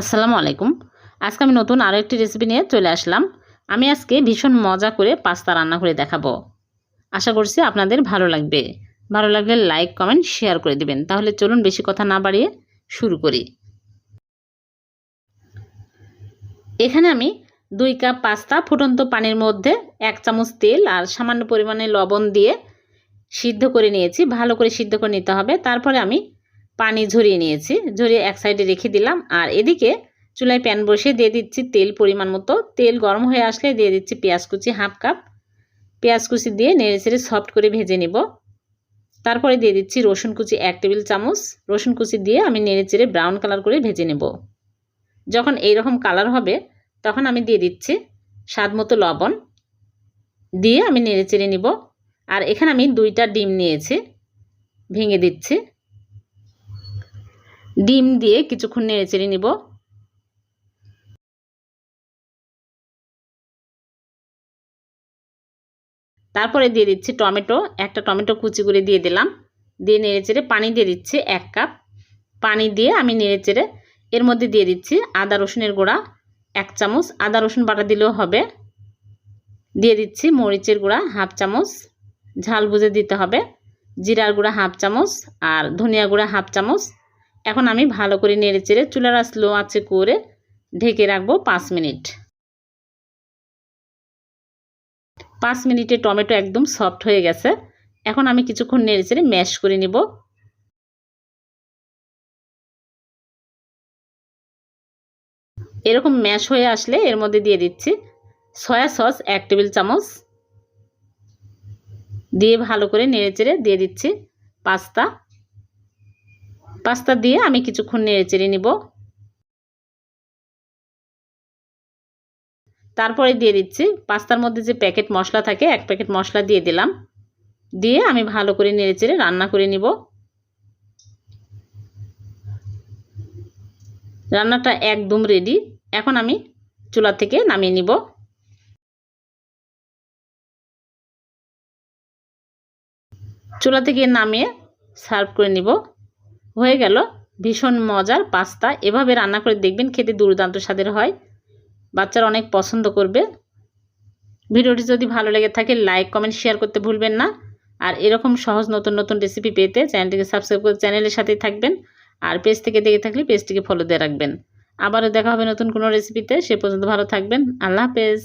আসসালামু আলাইকুম। আজকে আমি নতুন আরও একটি রেসিপি নিয়ে চলে আসলাম। আমি আজকে ভীষণ মজা করে পাস্তা রান্না করে দেখাবো। আশা করছি আপনাদের ভালো লাগবে। ভালো লাগলে লাইক কমেন্ট শেয়ার করে দিবেন। তাহলে চলুন বেশি কথা না বাড়িয়ে শুরু করি। এখানে আমি দুই কাপ পাস্তা ফুটন্ত পানির মধ্যে এক চামচ তেল আর সামান্য পরিমাণে লবণ দিয়ে সিদ্ধ করে নিয়েছি। ভালো করে সিদ্ধ করে নিতে হবে। তারপরে আমি পানি ঝরিয়ে নিয়েছি। ঝরিয়ে এক সাইডে রেখে দিলাম। আর এদিকে চুলায় প্যান বসিয়ে দিয়ে দিচ্ছি তেল পরিমাণ মতো। তেল গরম হয়ে আসলে দিয়ে দিচ্ছি পেঁয়াজ কুচি হাফ কাপ পেঁয়াজ কুচি দিয়ে নেড়ে চেড়ে সফট করে ভেজে নেব। তারপরে দিয়ে দিচ্ছি রসুন কুচি এক টেবিল চামচ। রসুন কুচি দিয়ে আমি নেড়ে চেড়ে ব্রাউন কালার করে ভেজে নেব। যখন এই রকম কালার হবে, তখন আমি দিয়ে দিচ্ছি স্বাদ মতো লবণ। দিয়ে আমি নেড়ে চেড়ে নিব। আর এখানে আমি দুইটা ডিম নিয়েছি। ভেঙে দিচ্ছি। ডিম দিয়ে কিছুক্ষণ নেড়ে চেড়ে নিব। তারপরে দিয়ে দিচ্ছি টমেটো। একটা টমেটো কুচি করে দিয়ে দিলাম। দিয়ে নেড়ে চেড়ে পানি দিয়ে দিচ্ছি এক কাপ। পানি দিয়ে আমি নেড়ে চেড়ে এর মধ্যে দিয়ে দিচ্ছি আদা রসুনের গুঁড়া এক চামচ। আদা রসুন বাটা দিলেও হবে। দিয়ে দিচ্ছি মরিচের গুঁড়া হাফ চামচ। ঝাল বুঝে দিতে হবে। জিরার গুঁড়া হাফ চামচ আর ধনিয়া গুঁড়া হাফ চামচ। এখন আমি ভালো করে নেড়ে চেড়ে চুলারা স্লো আছে করে ঢেকে রাখব পাঁচ মিনিট। পাঁচ মিনিটে টমেটো একদম সফট হয়ে গেছে। এখন আমি কিছুক্ষণ নেড়ে চেড়ে ম্যাশ করে নিব। এরকম ম্যাশ হয়ে আসলে এর মধ্যে দিয়ে দিচ্ছি সয়া সস এক টেবিল চামচ। দিয়ে ভালো করে নেড়ে চেড়ে দিয়ে দিচ্ছি পাস্তা। পাস্তা দিয়ে আমি কিছুক্ষণ নেড়ে চেড়ে নিব। তারপরে দিয়ে দিচ্ছি পাস্তার মধ্যে যে প্যাকেট মশলা থাকে, এক প্যাকেট মশলা দিয়ে দিলাম। দিয়ে আমি ভালো করে নেড়ে চেড়ে রান্না করে নিব। রান্নাটা একদম রেডি এখন আমি চুলা থেকে নামিয়ে নিব। চুলা থেকে নামিয়ে সার্ভ করে নিব। হয়ে গেল। ভীষণ মজার পাস্তা। এভাবে রান্না করে দেখবেন খেতে দুর্দান্ত স্বাদের হয়। বাচ্চারা অনেক পছন্দ করবে। ভিডিওটি যদি ভালো লেগে থাকে, লাইক, কমেন্ট, শেয়ার করতে ভুলবেন না। আর এরকম সহজ নতুন নতুন রেসিপি পেতে চ্যানেলটিকে সাবস্ক্রাইব করে চ্যানেলের সাথেই থাকবেন। আর পেজ থেকে দেখে থাকলে পেজটিকে ফলো দিয়ে রাখবেন। আবারও দেখা হবে নতুন কোনো রেসিপিতে সে পর্যন্ত ভালো থাকবেন। আল্লাহ হাফেজ।